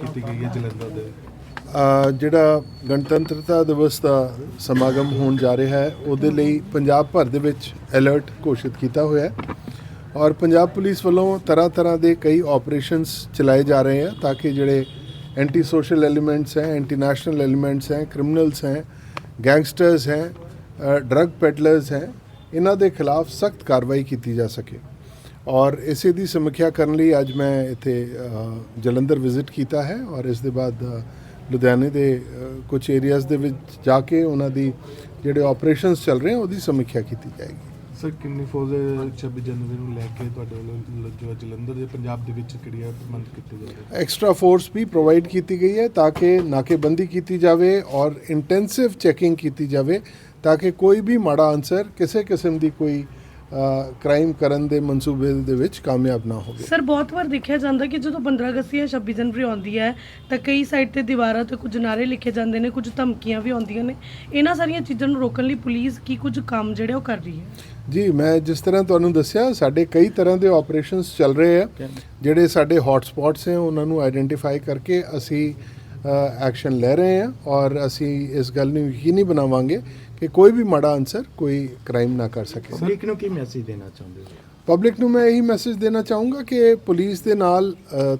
ਕੀਤੀ ਗਈ ਹੈ ਅ, ਜਿਹੜਾ ਗਣਤੰਤਰਤਾ ਦਿਵਸ ਦਾ ਸਮਾਗਮ ਹੋਣ ਜਾ ਰਿਹਾ ਹੈ ਉਹਦੇ ਲਈ ਪੰਜਾਬ ਭਰ ਦੇ ਵਿੱਚ ਅਲਰਟ ਘੋਸ਼ਿਤ ਕੀਤਾ ਹੋਇਆ ਹੈ ਔਰ ਪੰਜਾਬ ਪੁਲਿਸ ਵੱਲੋਂ ਤਰ੍ਹਾਂ ਤਰ੍ਹਾਂ ਦੇ ਕਈ ਆਪਰੇਸ਼ਨਸ ਚਲਾਏ ਜਾ ਰਹੇ ਹਨ ਤਾਂ ਕਿ ਜਿਹੜੇ ਐਂਟੀ ਸੋਸ਼ਲ ਐਲੀਮੈਂਟਸ ਹੈ ਐਂਟੀ ਨੈਸ਼ਨਲ ਐਲੀਮੈਂਟਸ ਹੈ ਕ੍ਰਿਮੀਨਲਸ ਹੈ ਗੈਂਗਸਟਰਸ ਹੈ ਡਰੱਗ ਪੈਡਲਰਸ ਹੈ ਇਹਨਾਂ ਦੇ ਖਿਲਾਫ ਸਖਤ ਕਾਰਵਾਈ ਕੀਤੀ ਜਾ ਸਕੇ। ਔਰ ਇਸੇ ਦੀ ਸਮੀਖਿਆ ਕਰਨ ਲਈ ਅੱਜ ਮੈਂ ਇੱਥੇ ਜਲੰਧਰ ਵਿਜ਼ਿਟ ਕੀਤਾ ਹੈ ਔਰ ਇਸ ਦੇ ਬਾਅਦ ਲੁਧਿਆਣੇ ਦੇ ਕੁਝ ਏਰੀਆਜ਼ ਦੇ ਵਿੱਚ ਜਾ ਕੇ ਉਹਨਾਂ ਦੀ ਜਿਹੜੇ ਆਪਰੇਸ਼ਨਸ ਚੱਲ ਰਹੇ ਉਹਦੀ ਸਮੀਖਿਆ ਕੀਤੀ ਜਾਏਗੀ। ਸਰ ਕਿੰਨੀ ਫੌਜ 26 ਜਨਵਰੀ ਨੂੰ ਲੈ ਕੇ ਤੁਹਾਡੇ ਵੱਲੋਂ ਜੋ ਜਲੰਧਰ ਦੇ ਪੰਜਾਬ ਦੇ ਵਿੱਚ ਕਿਹੜੀਆਂ ਪ੍ਰਬੰਧ ਕੀਤੇ ਜਾ ਰਹੇ ਐਕਸਟਰਾ ਫੋਰਸ ਵੀ ਪ੍ਰੋਵਾਈਡ ਕੀਤੀ ਗਈ ਹੈ ਤਾਂ ਕਿ ਨਾਕੇਬੰਦੀ ਕੀਤੀ ਜਾਵੇ ਔਰ ਇੰਟੈਂਸਿਵ ਚੈਕਿੰਗ ਕੀਤੀ ਜਾਵੇ ਤਾਂ ਕਿ ਕੋਈ ਵੀ ਮਾੜਾ ਅਨਸਰ ਕਿਸੇ ਕਿਸਮ ਦੀ ਕੋਈ ਕ੍ਰਾਈਮ ਕਰਨ ਦੇ ਮਨਸੂਬੇ ਦੇ ਵਿੱਚ ਕਾਮਯਾਬ ਨਾ ਹੋਵੇ। ਸਰ ਬਹੁਤ ਵਾਰ ਦੇਖਿਆ ਜਾਂਦਾ ਕਿ ਜਦੋਂ 15 ਅਗਸਤ ਜਾਂ 26 ਜਨਵਰੀ ਆਉਂਦੀ ਹੈ ਤਾਂ ਕਈ ਸਾਈਡ ਤੇ ਦੀਵਾਰਾਂ ਤੇ ਕੁਝ ਨਾਰੇ ਲਿਖੇ ਜਾਂਦੇ ਨੇ ਕੁਝ ਧਮਕੀਆਂ ਵੀ ਆਉਂਦੀਆਂ ਨੇ। ਇਹਨਾਂ ਸਾਰੀਆਂ ਚੀਜ਼ਾਂ ਨੂੰ ਰੋਕਣ ਲਈ ਪੁਲਿਸ ਕੀ ਕੁਝ ਕੰਮ ਜਿਹੜੇ ਉਹ ਕਰ ਰਹੀ ਹੈ? ਜੀ ਮੈਂ ਜਿਸ ਤਰ੍ਹਾਂ ਤੁਹਾਨੂੰ ਦੱਸਿਆ ਸਾਡੇ ਕਈ ਤਰ੍ਹਾਂ ਦੇ ਆਪਰੇਸ਼ਨਸ ਚੱਲ ਰਹੇ ਆ ਜਿਹੜੇ ਸਾਡੇ ਹੌਟ ਸਪੌਟਸ ਹੈ ਉਹਨਾਂ ਨੂੰ ਆਇਡੈਂਟੀਫਾਈ ਕਰਕੇ ਅਸੀਂ ਐਕਸ਼ਨ ਲੈ ਰਹੇ ਹਾਂ ਔਰ ਅਸੀਂ ਇਸ ਗੱਲ ਨੂੰ ਯਕੀਨੀ ਬਣਾਵਾਂਗੇ ਕਿ ਕੋਈ ਵੀ ਮਾੜਾ ਅਨਸਰ ਕੋਈ ਕ੍ਰਾਈਮ ਨਾ ਕਰ ਸਕੇ। ਪਬਲਿਕ ਨੂੰ ਕੀ ਮੈਸੇਜ ਦੇਣਾ ਚਾਹੁੰਦੇ ਹੋ? ਪਬਲਿਕ ਨੂੰ ਮੈਂ ਇਹੀ ਮੈਸੇਜ ਦੇਣਾ ਚਾਹੂੰਗਾ ਕਿ ਪੁਲਿਸ ਦੇ ਨਾਲ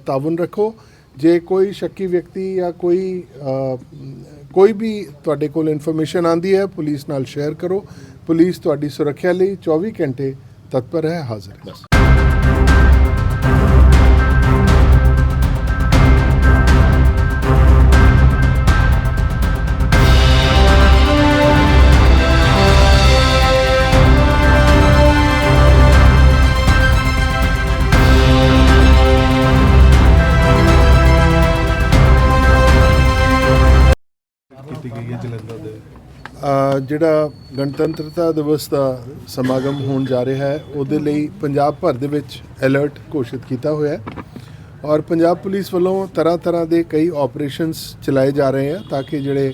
ਤਾਵਨ ਰੱਖੋ। ਜੇ ਕੋਈ ਸ਼ੱਕੀ ਵਿਅਕਤੀ ਜਾਂ ਕੋਈ ਕੋਈ ਵੀ ਤੁਹਾਡੇ ਕੋਲ ਇਨਫੋਰਮੇਸ਼ਨ ਆਂਦੀ ਹੈ ਪੁਲਿਸ ਨਾਲ ਸ਼ੇਅਰ ਕਰੋ। ਪੁਲਿਸ ਤੁਹਾਡੀ ਸੁਰੱਖਿਆ ਲਈ 24 ਘੰਟੇ ਤਤਪਰ ਹੈ ਹਾਜ਼ਰ ਹੈ। ਕੀਤੀ ਗਈ ਹੈ ਜਲੰਧਰ ਦੇ ਜਿਹੜਾ ਗਣਤੰਤਰਤਾ ਦਿਵਸ ਦਾ ਸਮਾਗਮ ਹੋਣ ਜਾ ਰਿਹਾ ਹੈ, ਉਹਦੇ ਲਈ ਪੰਜਾਬ ਭਰ ਦੇ ਵਿੱਚ ਅਲਰਟ ਘੋਸ਼ਿਤ ਕੀਤਾ ਹੋਇਆ ਹੈ ਔਰ ਪੰਜਾਬ ਪੁਲਿਸ ਵੱਲੋਂ ਤਰ੍ਹਾਂ ਤਰ੍ਹਾਂ ਦੇ ਕਈ ਆਪਰੇਸ਼ਨਸ ਚਲਾਏ ਜਾ ਰਹੇ ਹਨ ਤਾਂ ਕਿ ਜਿਹੜੇ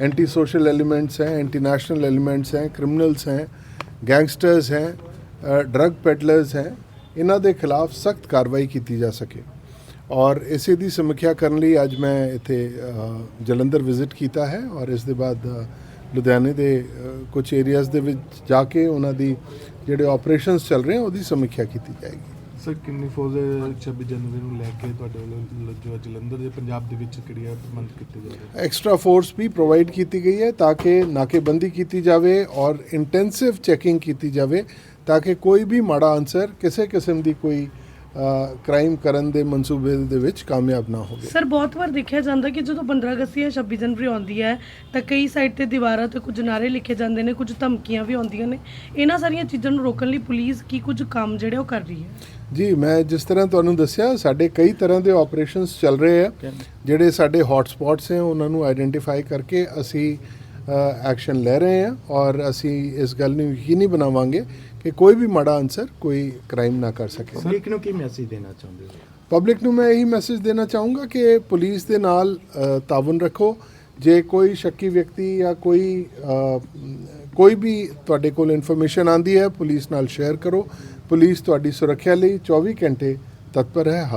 ਐਂਟੀ ਸੋਸ਼ਲ ਐਲੀਮੈਂਟਸ ਹੈ ਐਂਟੀ ਨੈਸ਼ਨਲ ਐਲੀਮੈਂਟਸ ਹੈ ਕ੍ਰਿਮੀਨਲਸ ਹੈ ਗੈਂਗਸਟਰਸ ਹੈ ਡਰੱਗ ਪੈਡਲਰਸ ਹੈ, ਇਹਨਾਂ ਦੇ ਖਿਲਾਫ ਸਖਤ ਕਾਰਵਾਈ ਕੀਤੀ ਜਾ ਸਕੇ। ਔਰ ਇਸੇ ਦੀ ਸਮੀਖਿਆ ਕਰਨ ਲਈ ਅੱਜ ਮੈਂ ਇੱਥੇ ਜਲੰਧਰ ਵਿਜ਼ਿਟ ਕੀਤਾ ਹੈ ਔਰ ਇਸ ਦੇ ਬਾਅਦ ਲੁਧਿਆਣੇ ਦੇ ਕੁਝ ਏਰੀਆਜ਼ ਦੇ ਵਿੱਚ ਜਾ ਕੇ ਉਹਨਾਂ ਦੀ ਜਿਹੜੇ ਆਪਰੇਸ਼ਨਸ ਚੱਲ ਰਹੇ ਹਨ ਉਹਦੀ ਸਮੀਖਿਆ ਕੀਤੀ ਜਾਏਗੀ। ਸਰ ਕਿੰਨੀ ਫੌਜ 26 ਜਨਵਰੀ ਨੂੰ ਲੈ ਕੇ ਤੁਹਾਡੇ ਵੱਲੋਂ ਜੋ ਜਲੰਧਰ ਦੇ ਪੰਜਾਬ ਦੇ ਵਿੱਚ ਕਿਹੜੀਆਂ ਪ੍ਰਬੰਧ ਕੀਤੇ ਜਾ ਰਹੇ ਐਕਸਟਰਾ ਫੋਰਸ ਵੀ ਪ੍ਰੋਵਾਈਡ ਕੀਤੀ ਗਈ ਹੈ ਤਾਂ ਕਿ ਨਾਕੇਬੰਦੀ ਕੀਤੀ ਜਾਵੇ ਔਰ ਇੰਟੈਂਸਿਵ ਚੈਕਿੰਗ ਕੀਤੀ ਜਾਵੇ ਤਾਂ ਕਿ ਕੋਈ ਵੀ ਮਾੜਾ ਅਨਸਰ ਕਿਸੇ ਕਿਸਮ ਦੀ ਕੋਈ ਕ੍ਰਾਈਮ ਕਰਨ ਦੇ ਮਨਸੂਬੇ ਦੇ ਵਿੱਚ ਕਾਮਯਾਬ ਨਾ ਹੋਵੇ। ਸਰ ਬਹੁਤ ਵਾਰ ਦੇਖਿਆ ਜਾਂਦਾ ਕਿ ਜਦੋਂ 15 ਅਗਸਤ ਜਾਂ 26 ਜਨਵਰੀ ਆਉਂਦੀ ਹੈ ਤਾਂ ਕਈ ਸਾਈਡ ਤੇ ਦੀਵਾਰਾਂ ਤੇ ਕੁਝ ਨਾਰੇ ਲਿਖੇ ਜਾਂਦੇ ਨੇ ਕੁਝ ਧਮਕੀਆਂ ਵੀ ਆਉਂਦੀਆਂ ਨੇ। ਇਹਨਾਂ ਸਾਰੀਆਂ ਚੀਜ਼ਾਂ ਨੂੰ ਰੋਕਣ ਲਈ ਪੁਲਿਸ ਕੀ ਕੁਝ ਕੰਮ ਜਿਹੜੇ ਉਹ ਕਰ ਰਹੀ ਹੈ? ਜੀ ਮੈਂ ਜਿਸ ਤਰ੍ਹਾਂ ਤੁਹਾਨੂੰ ਦੱਸਿਆ ਸਾਡੇ ਕਈ ਤਰ੍ਹਾਂ ਦੇ ਆਪਰੇਸ਼ਨਸ ਚੱਲ ਰਹੇ ਆ ਜਿਹੜੇ ਸਾਡੇ ਹੌਟ ਸਪੌਟਸ ਹੈ ਉਹਨਾਂ ਨੂੰ ਆਇਡੈਂਟੀਫਾਈ ਕਰਕੇ ਅਸੀਂ ਐਕਸ਼ਨ ਲੈ ਰਹੇ ਹਾਂ ਔਰ ਅਸੀਂ ਇਸ ਗੱਲ ਨੂੰ ਯਕੀਨੀ ਬਣਾਵਾਂਗੇ ਕਿ ਕੋਈ ਵੀ ਮਾੜਾ ਅਨਸਰ ਕੋਈ ਕ੍ਰਾਈਮ ਨਾ ਕਰ ਸਕੇ। ਪਬਲਿਕ ਨੂੰ ਕੀ ਮੈਸੇਜ ਦੇਣਾ ਚਾਹੁੰਦੇ ਹੋ? ਪਬਲਿਕ ਨੂੰ ਮੈਂ ਇਹੀ ਮੈਸੇਜ ਦੇਣਾ ਚਾਹੂੰਗਾ ਕਿ ਪੁਲਿਸ ਦੇ ਨਾਲ ਤਾਵਨ ਰੱਖੋ। ਜੇ ਕੋਈ ਸ਼ੱਕੀ ਵਿਅਕਤੀ ਜਾਂ ਕੋਈ ਕੋਈ ਵੀ ਤੁਹਾਡੇ ਕੋਲ ਇਨਫੋਰਮੇਸ਼ਨ ਆਂਦੀ ਹੈ ਪੁਲਿਸ ਨਾਲ ਸ਼ੇਅਰ ਕਰੋ। ਪੁਲਿਸ ਤੁਹਾਡੀ ਸੁਰੱਖਿਆ ਲਈ 24 ਘੰਟੇ ਤਤਪਰ ਹੈ।